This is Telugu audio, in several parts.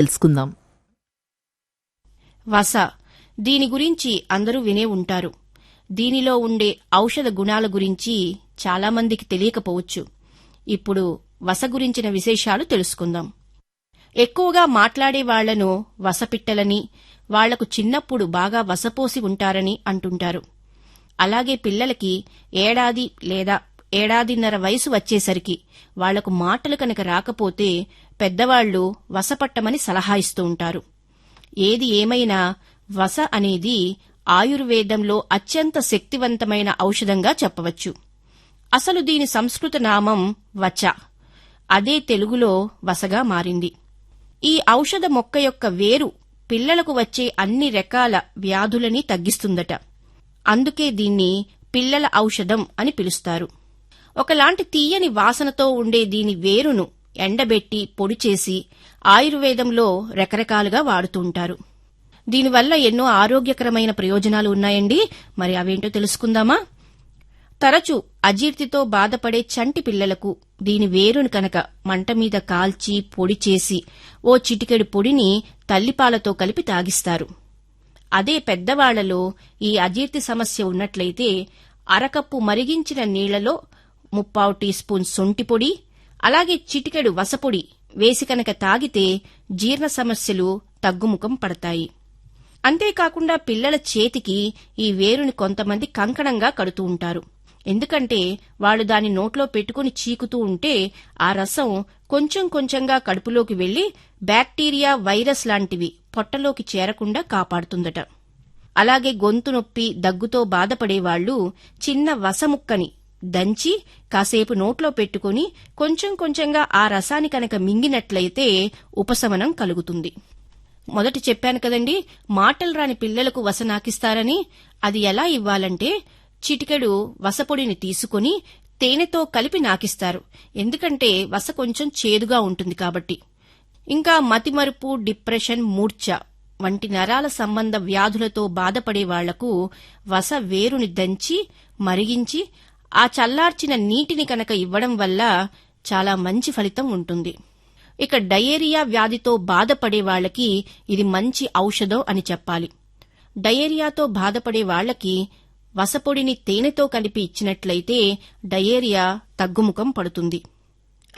తెలుసుకుందాం. వస దీని గురించి అందరూ వినే ఉంటారు. దీనిలో ఉండే ఔషధ గుణాల గురించి చాలామందికి తెలియకపోవచ్చు. ఇప్పుడు వస గురించిన విశేషాలు తెలుసుకుందాం. ఎక్కువగా మాట్లాడే వాళ్ళను వసపిట్టలని వాళ్ళకు చిన్నప్పుడు బాగా వసపోసి ఉంటారని అంటుంటారు. అలాగే పిల్లలకి ఏడాది లేదా ఏడాదిన్నర వయసు వచ్చేసరికి వాళ్ళకు మాటలు కనుక రాకపోతే పెద్దవాళ్ళు వసపట్టమని సలహా ఇస్తూ ఉంటారు. ఏది ఏమైనా వస అనేది ఆయుర్వేదంలో అత్యంత శక్తివంతమైన ఔషధంగా చెప్పవచ్చు. అసలు దీని సంస్కృత నామం వచ. అదే తెలుగులో వసగా మారింది. ఈ ఔషధ మొక్క యొక్క వేరు పిల్లలకు వచ్చే అన్ని రకాల వ్యాధులని తగ్గిస్తుందట. అందుకే దీన్ని పిల్లల ఔషధం అని పిలుస్తారు. ఒకలాంటి తీయని వాసనతో ఉండే దీని వేరును ఎండబెట్టి పొడి చేసి ఆయుర్వేదంలో రకరకాలుగా వాడుతుంటారు దీనివల్ల ఎన్నో ఆరోగ్యకరమైన ప్రయోజనాలు ఉన్నాయండి. మరి అవేంటో తెలుసుకుందామా? తరచు అజీర్తితో బాధపడే చంటి పిల్లలకు దీని వేరును కనుక మంట మీద కాల్చి పొడి చేసి ఓ చిటికెడు పొడిని తల్లిపాలతో కలిపి తాగిస్తారు. అదే పెద్దవాళ్ళలో ఈ అజీర్తి సమస్య ఉన్నట్లయితే అరకప్పు మరిగించిన నీళ్ళలో ముప్పావు టీ స్పూన్ సొంటి పొడి అలాగే చిటికెడు వసపొడి వేసి కనుక తాగితే జీర్ణ సమస్యలు తగ్గుముఖం పడతాయి. అంతేకాకుండా పిల్లల చేతికి ఈ వేరుని కొంతమంది కంకణంగా కడుతూ ఉంటారు. ఎందుకంటే వాళ్ళు దాని నోట్లో పెట్టుకుని చీకుతూ ఉంటే ఆ రసం కొంచెం కొంచెంగా కడుపులోకి వెళ్ళి బ్యాక్టీరియా వైరస్ లాంటివి పొట్టలోకి చేరకుండా కాపాడుతుందట. అలాగే గొంతు నొప్పి దగ్గుతో బాధపడేవాళ్ళు చిన్న వసముక్కని దంచి కాసేపు నోట్లో పెట్టుకుని కొంచెం కొంచెంగా ఆ రసాన్ని కనుక మింగినట్లయితే ఉపశమనం కలుగుతుంది. మొదట చెప్పాను కదండి మాటలు రాని పిల్లలకు వస నాకిస్తారని అది ఎలా ఇవ్వాలంటే చిటికెడు వసపొడిని తీసుకుని తేనెతో కలిపి నాకిస్తారు. ఎందుకంటే వస కొంచెం చేదుగా ఉంటుంది కాబట్టి. ఇంకా మతిమరుపు డిప్రెషన్ మూర్ఛ వంటి నరాల సంబంధ వ్యాధులతో బాధపడే వాళ్ళకు వస వేరుని దంచి మరిగించి ఆ చల్లార్చిన నీటిని కనుక ఇవ్వడం వల్ల చాలా మంచి ఫలితం ఉంటుంది. ఇక డయేరియా వ్యాధితో బాధపడే వాళ్ళకి ఇది మంచి ఔషధం అని చెప్పాలి. డయేరియాతో బాధపడే వాళ్ళకి వసపొడిని తేనెతో కలిపి ఇచ్చినట్లయితే డయేరియా తగ్గుముఖం పడుతుంది.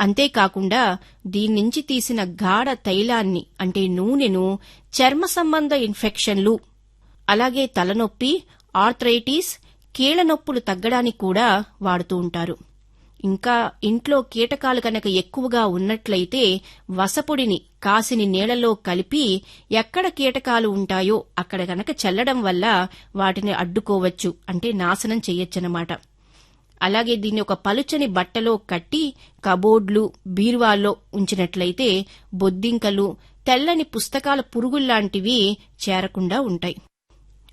అంతేకాకుండా దీన్నించి తీసిన గాఢ తైలాన్ని అంటే నూనెను చర్మ సంబంధ ఇన్ఫెక్షన్లు అలాగే తలనొప్పి ఆర్థరైటిస్ కీళ్ళనొప్పులు తగ్గడానికి కూడా వాడుతూ ఉంటారు. ఇంకా ఇంట్లో కీటకాలు కనుక ఎక్కువగా ఉన్నట్లయితే వసపొడిని కాసిని నీళ్ళలో కలిపి ఎక్కడ కీటకాలు ఉంటాయో అక్కడ గనక చల్లడం వల్ల వాటిని అడ్డుకోవచ్చు. అంటే నాశనం చెయ్యొచ్చనమాట అలాగే దీన్ని ఒక పలుచని బట్టలో కట్టి కబోర్డ్లు బీరువాల్లో ఉంచినట్లయితే బొద్దింకలు తెల్లని పుస్తకాల పురుగుల్లాంటివి చేరకుండా ఉంటాయి.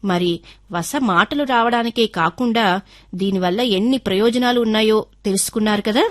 మరి వస మాటలు రావడానికే కాకుండా దీనివల్ల ఎన్ని ప్రయోజనాలు ఉన్నాయో తెలుసుకున్నారు కదా?